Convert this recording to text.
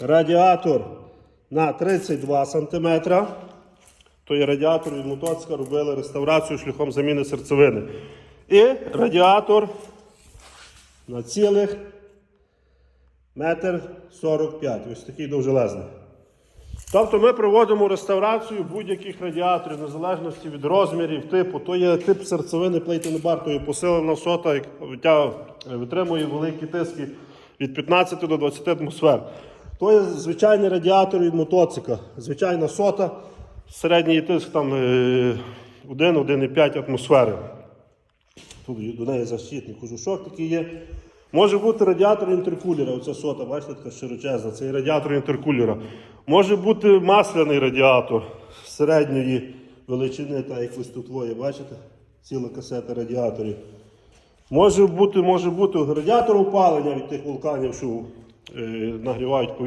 радіатор на 32 см. Той радіатор від мотоцика робили реставрацію шляхом заміни серцевини. І радіатор на цілих метр 45. Ось такий довжелезний. Тобто ми проводимо реставрацію будь-яких радіаторів, незалежності від розмірів, типу. То є тип серцевини плейтенбартою посилена сота, яка витримує великі тиски від 15 до 20 атмосфер. То є звичайний радіатор від мотоцикла, звичайна сота, середній тиск там е, 1-1,5 атмосфери. Тут до неї защитний кожушок такий є. Може бути радіатор інтеркулера, оця сота, бачите, така широчезна, це і радіатор інтеркулера. Може бути масляний радіатор середньої величини, так як ось тут двоє, бачите? Ціла касета радіаторів. Може бути, може бути радіатор опалення від тих вулканів, що е, нагрівають повітря.